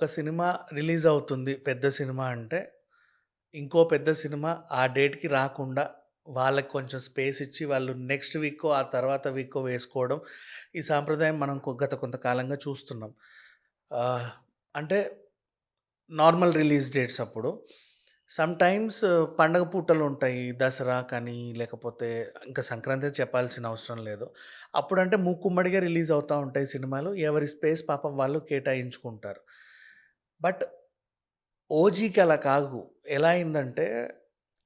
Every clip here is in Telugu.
ఒక సినిమా రిలీజ్ అవుతుంది పెద్ద సినిమా అంటే, ఇంకో పెద్ద సినిమా ఆ డేట్‌కి రాకుండా వాళ్ళకి కొంచెం స్పేస్ ఇచ్చి వాళ్ళు నెక్స్ట్ వీకో, ఆ తర్వాత వీకో వేసుకోవడం. ఈ సాంప్రదాయం మనం గత కొంతకాలంగా చూస్తున్నాం. అంటే నార్మల్ రిలీజ్ డేట్స్ అప్పుడు. సమ్‌టైమ్స్ పండగ పూటలు ఉంటాయి దసరా కానీ, లేకపోతే ఇంకా సంక్రాంతి చెప్పాల్సిన అవసరం లేదు. అప్పుడంటే మూకుమ్మడిగా రిలీజ్ అవుతూ ఉంటాయి సినిమాలు. ఎవరి స్పేస్ పాపం వాళ్ళు కేటాయించుకుంటారు. బట్ ఓజీకి అలా కాదు. ఎలా అయిందంటే,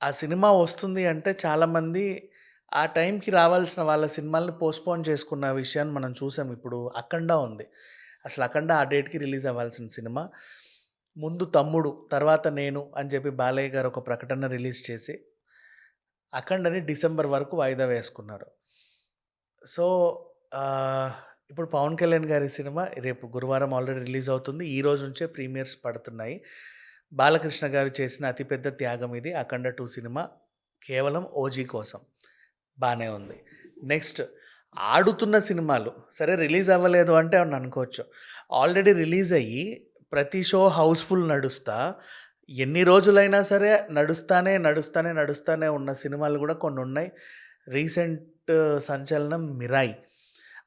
ఆ సినిమా వస్తుంది అంటే చాలామంది ఆ టైంకి రావాల్సిన వాళ్ళ సినిమాలను పోస్ట్‌పోన్ చేసుకున్న విషయాన్ని మనం చూసాం. ఇప్పుడు 'అఖండ' ఉంది. అసలు 'అఖండ' ఆ డేట్‌కి రిలీజ్ అవ్వాల్సిన సినిమా. ముందు 'తమ్ముడు' తర్వాత 'నేను' అని చెప్పి బాలయ్య గారు ఒక ప్రకటన రిలీజ్ చేసి, 'అఖండ'ని డిసెంబర్ వరకు వాయిదా వేసుకున్నారు. సో, ఇప్పుడు 'పవన్ కళ్యాణ్' గారి సినిమా రేపు గురువారం ఆల్రెడీ రిలీజ్ అవుతుంది. ఈ రోజు నుంచే ప్రీమియర్స్ పడుతున్నాయి. బాలకృష్ణ గారు చేసిన అతిపెద్ద త్యాగం ఇది 'అఖండ టూ సినిమా. కేవలం ఓజీ కోసం. బాగానే ఉంది. నెక్స్ట్ ఆడుతున్న సినిమాలు సరే రిలీజ్ అవ్వలేదు అంటే అని అనుకోవచ్చు. ఆల్రెడీ రిలీజ్ అయ్యి ప్రతి షో హౌస్‌ఫుల్ నడుస్తా, ఎన్ని రోజులైనా సరే నడుస్తానే, నడుస్తానే, నడుస్తానే ఉన్న సినిమాలు కూడా కొన్ని ఉన్నాయి రీసెంట్ సంచలనం 'మిరాయి'.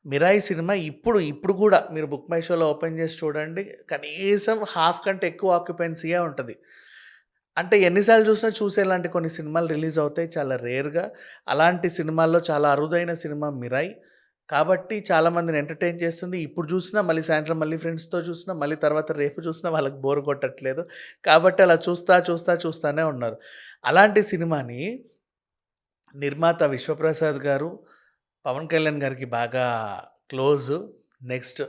'మిరాయి' సినిమా ఇప్పుడు, ఇప్పుడు కూడా మీరు బుక్ మై షోలో ఓపెన్ చేసి చూడండి. కనీసం హాఫ్ కంటే ఎక్కువ ఆక్యుపెన్సీయే ఉంటుంది అంటే ఎన్నిసార్లు చూసినా చూసేలాంటి కొన్ని సినిమాలు రిలీజ్ అవుతాయి. చాలా రేర్‌గా. అలాంటి సినిమాల్లో చాలా అరుదైన సినిమా 'మిరాయి'. కాబట్టి చాలామందిని ఎంటర్‌టైన్ చేస్తుంది. ఇప్పుడు చూసినా మళ్ళీ సాయంత్రం మళ్ళీ ఫ్రెండ్స్‌తో చూసినా, మళ్ళీ తర్వాత రేపు చూసినా వాళ్ళకి బోర్ కొట్టట్లేదు. కాబట్టి అలా చూస్తా, చూస్తా, చూస్తానే ఉన్నారు. అలాంటి సినిమాని నిర్మాత విశ్వప్రసాద్ గారు, పవన్ కళ్యాణ్ గారికి బాగా క్లోజ్ నెక్స్ట్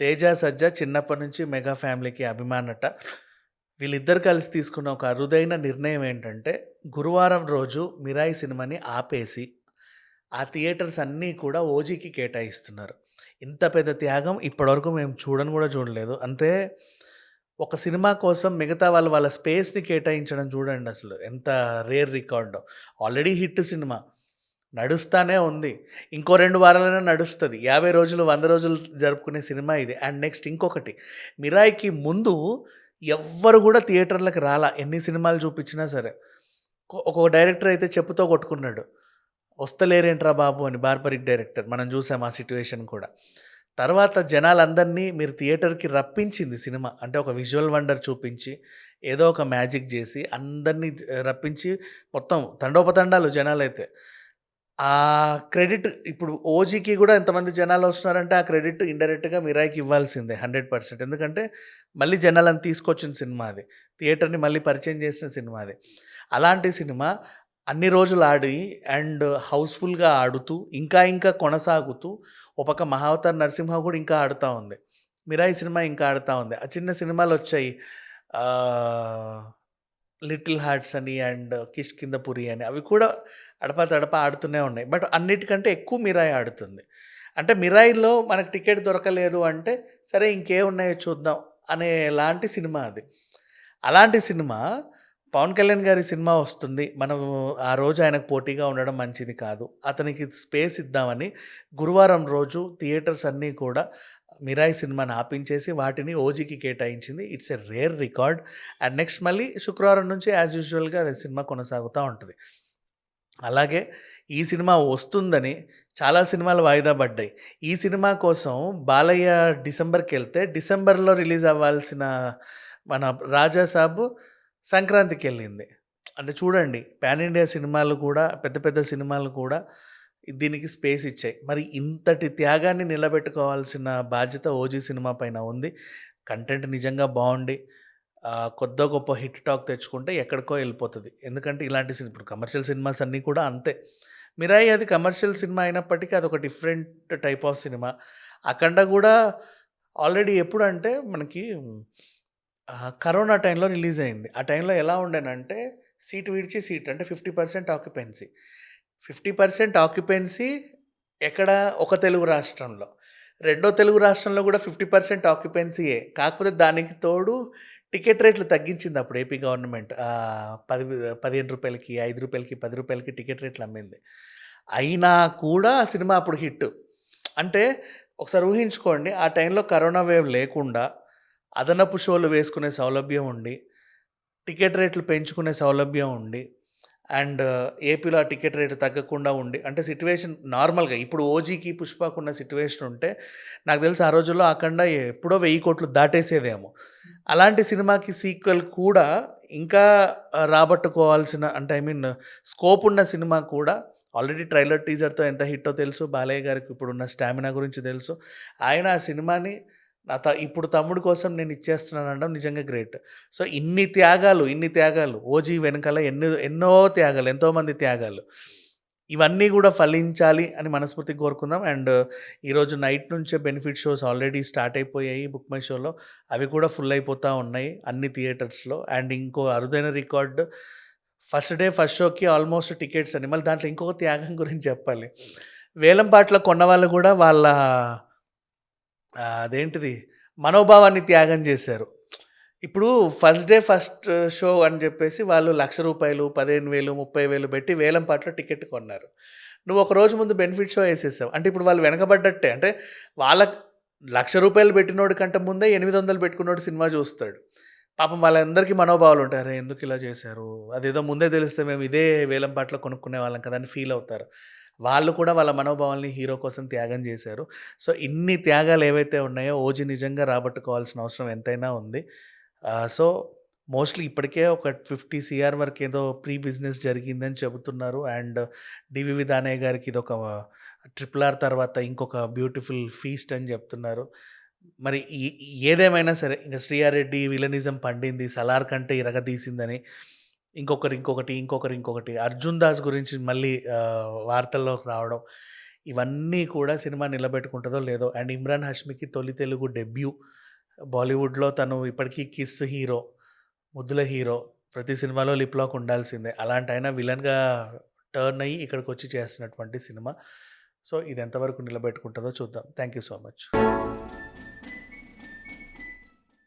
తేజ, సజ్జ చిన్నప్పటి నుంచి మెగా ఫ్యామిలీకి అభిమానట. వీళ్ళిద్దరు కలిసి తీసుకున్న ఒక అరుదైన నిర్ణయం ఏంటంటే, గురువారం రోజు 'మిరాయి' సినిమాని ఆపేసి, ఆ థియేటర్స్ అన్నీ కూడా ఓజీకి కేటాయిస్తున్నారు. ఇంత పెద్ద త్యాగం ఇప్పటివరకు మేము చూడను కూడా చూడలేదు. అంటే ఒక సినిమా కోసం మిగతా వాళ్ళు వాళ్ళ స్పేస్‌ని కేటాయించడం చూడండి అసలు. ఎంత రేర్ రికార్డు ఆల్రెడీ హిట్ సినిమా. నడుస్తానే ఉంది. ఇంకో రెండు వారాలైనా నడుస్తుంది యాభై రోజులు, వంద రోజులు జరుపుకునే సినిమా ఇది. అండ్ నెక్స్ట్ ఇంకొకటి 'మిరాయి'కి ముందు ఎవ్వరు కూడా థియేటర్లకు రాలా. ఎన్ని సినిమాలు చూపించినా సరే. ఒక డైరెక్టర్ అయితే చెప్పుతో కొట్టుకున్నాడు. వస్తలేరేంట్రా బాబు అని 'బార్బరిక్' డైరెక్టర్. మనం చూసాం ఆ సిట్యుయేషన్ కూడా. తర్వాత జనాలందరినీ మీరు థియేటర్‌కి రప్పించింది సినిమా. అంటే ఒక విజువల్ వండర్ చూపించి, ఏదో ఒక మ్యాజిక్ చేసి, అందరినీ రప్పించి మొత్తం తండోపతండాలు జనాలైతే. ఆ క్రెడిట్ ఇప్పుడు ఓజీకి కూడా ఎంతమంది జనాలు వస్తున్నారంటే ఆ క్రెడిట్ ఇండైరెక్ట్‌గా 'మిరాయి'కి ఇవ్వాల్సిందే 100% ఎందుకంటే మళ్ళీ జనాలను తీసుకొచ్చిన సినిమా అది. థియేటర్‌ని మళ్ళీ పరిచయం చేసిన సినిమా అది. అలాంటి సినిమా అన్ని రోజులు ఆడి అండ్ హౌస్‌ఫుల్‌గా ఆడుతూ, ఇంకా ఇంకా కొనసాగుతూ, ఒక పక్క 'మహావతార్ నరసింహ' కూడా ఇంకా ఆడుతూ ఉంది. 'మిరాయి' సినిమా ఇంకా ఆడుతూ ఉంది. ఆ చిన్న సినిమాలు వచ్చాయి 'లిటిల్ హార్ట్స్' అని అండ్ కిష్ కింద పురి అని అవి కూడా అడపా తడపా ఆడుతూనే ఉన్నాయి. బట్ అన్నిటికంటే ఎక్కువ 'మిరాయి' ఆడుతుంది. అంటే 'మిరాయి'లో మనకు టికెట్ దొరకలేదు అంటే, సరే ఇంకేమున్నాయో చూద్దాం అనేలాంటి సినిమా అది. అలాంటి సినిమా పవన్ కళ్యాణ్ గారి సినిమా వస్తుంది. మనం ఆ రోజు ఆయనకు పోటీగా ఉండడం మంచిది కాదు. అతనికి స్పేస్ ఇద్దామని గురువారం రోజు థియేటర్స్ అన్నీ కూడా 'మిరాయి' సినిమాని ఆపించేసి వాటిని ఓజీకి కేటాయించింది. It's a rare record. And next మళ్ళీ శుక్రవారం నుంచి యాజ్ యూజువల్‌గా అదే సినిమా కొనసాగుతా ఉంటుంది అలాగే ఈ సినిమా వస్తుందని చాలా సినిమాలు వాయిదా పడ్డాయి. ఈ సినిమా కోసం బాలయ్య డిసెంబర్కి వెళ్తే డిసెంబర్‌లో రిలీజ్ అవ్వాల్సిన మన రాజాసాబు సంక్రాంతికి వెళ్ళింది అంటే చూడండి పాన్ ఇండియా సినిమాలు కూడా పెద్ద పెద్ద సినిమాలు కూడా దీనికి స్పేస్ ఇచ్చాయి. మరి ఇంతటి త్యాగాన్ని నిలబెట్టుకోవాల్సిన బాధ్యత ఓజీ సినిమా పైన ఉంది. కంటెంట్ నిజంగా బాగుండి కొద్ద గొప్ప హిట్ టాక్ తెచ్చుకుంటే ఎక్కడికో వెళ్ళిపోతుంది ఎందుకంటే ఇలాంటి సినిమా ఇప్పుడు కమర్షియల్ సినిమాస్ అన్నీ కూడా అంతే. 'మిరాయి' అది కమర్షియల్ సినిమా అయినప్పటికీ అది ఒక డిఫరెంట్ టైప్ ఆఫ్ సినిమా. 'అఖండ' కూడా ఆల్రెడీ ఎప్పుడంటే మనకి కరోనా టైంలో రిలీజ్ అయింది. ఆ టైంలో ఎలా ఉండేనంటే సీట్ విడిచి సీట్ అంటే 50% ఆక్యుపెన్సీ. 50% ఆక్యుపెన్సీ ఎక్కడ? ఒక తెలుగు రాష్ట్రంలో. రెండో తెలుగు రాష్ట్రంలో కూడా 50% ఆక్యుపెన్సీయే. కాకపోతే దానికి తోడు టికెట్ రేట్లు తగ్గించింది అప్పుడు ఏపీ గవర్నమెంట్. పది పదిహేను రూపాయలకి ఐదు రూపాయలకి పది రూపాయలకి టికెట్ రేట్లు అమ్మింది. అయినా కూడా ఆ సినిమా అప్పుడు హిట్. అంటే ఒకసారి ఊహించుకోండి. ఆ టైంలో కరోనా వేవ్ లేకుండా అదనపు షోలు వేసుకునే సౌలభ్యం ఉండి, టికెట్ రేట్లు పెంచుకునే సౌలభ్యం ఉండి, అండ్ ఏపీలో ఆ టికెట్ రేటు తగ్గకుండా ఉండి అంటే సిట్యువేషన్ నార్మల్‌గా ఇప్పుడు 'ఓజీకి', 'పుష్పకున్న' సిట్యువేషన్ ఉంటే నాకు తెలిసి ఆ రోజుల్లో 'అఖండ' ఎప్పుడో వెయ్యి కోట్లు దాటేసేదేమో. అలాంటి సినిమాకి సీక్వెల్ కూడా ఇంకా రాబట్టుకోవాల్సిన అంటే ఐ మీన్ స్కోప్ ఉన్న సినిమా కూడా ఆల్రెడీ ట్రైలర్, టీజర్‌తో ఎంత హిట్టో తెలుసు. బాలయ్య గారికి ఇప్పుడున్న స్టామినా గురించి తెలుసు. ఆయన ఆ సినిమాని నా త ఇప్పుడు తమ్ముడు కోసం నేను ఇచ్చేస్తున్నాను అనడం నిజంగా గ్రేట్. సో, ఇన్ని త్యాగాలు, ఇన్ని త్యాగాలు 'ఓజీ' వెనకాల ఎన్నో ఎన్నో త్యాగాలు, ఎంతోమంది త్యాగాలు. ఇవన్నీ కూడా ఫలించాలి అని మనస్ఫూర్తి కోరుకుందాం. అండ్ ఈరోజు నైట్ నుంచే బెనిఫిట్ షోస్ ఆల్రెడీ స్టార్ట్ అయిపోయాయి బుక్ మై షోలో. అవి కూడా ఫుల్ అయిపోతూ ఉన్నాయి అన్ని థియేటర్స్‌లో. అండ్ ఇంకో అరుదైన రికార్డ్ ఫస్ట్ డే ఫస్ట్ షోకి ఆల్మోస్ట్ టికెట్స్ అని మళ్ళీ దాంట్లో ఇంకొక త్యాగం గురించి చెప్పాలి. వేలం పాటలో కొన్నవాళ్ళు కూడా వాళ్ళ అదేంటిది మనోభావాన్ని త్యాగం చేశారు. ఇప్పుడు ఫస్ట్ డే ఫస్ట్ షో అని చెప్పేసి వాళ్ళు లక్ష రూపాయలు పదిహేను వేలు ముప్పై వేలు పెట్టి వేలం పాటలో టికెట్ కొన్నారు. నువ్వు ఒక రోజు ముందు బెనిఫిట్ షో వేసేసావు అంటే ఇప్పుడు వాళ్ళు వెనకబడ్డట్టే. అంటే వాళ్ళ లక్ష రూపాయలు పెట్టినోడి కంటే ముందే 800 పెట్టుకున్నోడు సినిమా చూస్తాడు. పాపం వాళ్ళందరికీ మనోభావాలు ఉంటారు ఎందుకు ఇలా చేశారు? అదేదో ముందే తెలిస్తే మేము ఇదే వేలం పాటలో కొనుక్కునేవాళ్ళం కదా! అని ఫీల్ అవుతారు. వాళ్ళు కూడా వాళ్ళ మనోభావాల్ని హీరో కోసం త్యాగం చేశారు. సో, ఇన్ని త్యాగాలు ఏవైతే ఉన్నాయో 'ఓజీ' నిజంగా రాబట్టుకోవాల్సిన అవసరం ఎంతైనా ఉంది. సో, మోస్ట్‌లీ ఇప్పటికే ఒక ఫిఫ్టీ సిఆర్ వరకు ఏదో ప్రీ బిజినెస్ జరిగిందని చెబుతున్నారు. అండ్ 'డివివి దానయ్య' గారికి ఇది ఒక 'ట్రిపుల్ ఆర్' తర్వాత ఇంకొక బ్యూటిఫుల్ ఫీస్ట్ అని చెప్తున్నారు. మరి ఈ ఏదేమైనా సరే ఇంకా 'శ్రీయారెడ్డి' విలనిజం పండింది. 'సలార్' కంటే ఇరగదీసిందని ఇంకొకరు ఇంకొకటి, ఇంకొకరు ఇంకొకటి 'అర్జున్ దాస్' గురించి మళ్ళీ వార్తల్లోకి రావడం ఇవన్నీ కూడా సినిమా నిలబెట్టుకుంటుందో లేదో. అండ్ 'ఇమ్రాన్ హష్మికి' తొలి తెలుగు డెబ్యూ. బాలీవుడ్‌లో తను ఇప్పటికీ కిస్ హీరో, ముద్దుల హీరో. ప్రతి సినిమాలో లిప్లాక్ ఉండాల్సిందే. అలాంటి ఆయన విలన్‌గా టర్న్ అయ్యి ఇక్కడికి వచ్చి చేస్తున్నటువంటి సినిమా. సో, ఇది ఎంతవరకు నిలబెట్టుకుంటుందో చూద్దాం. Thank you so much.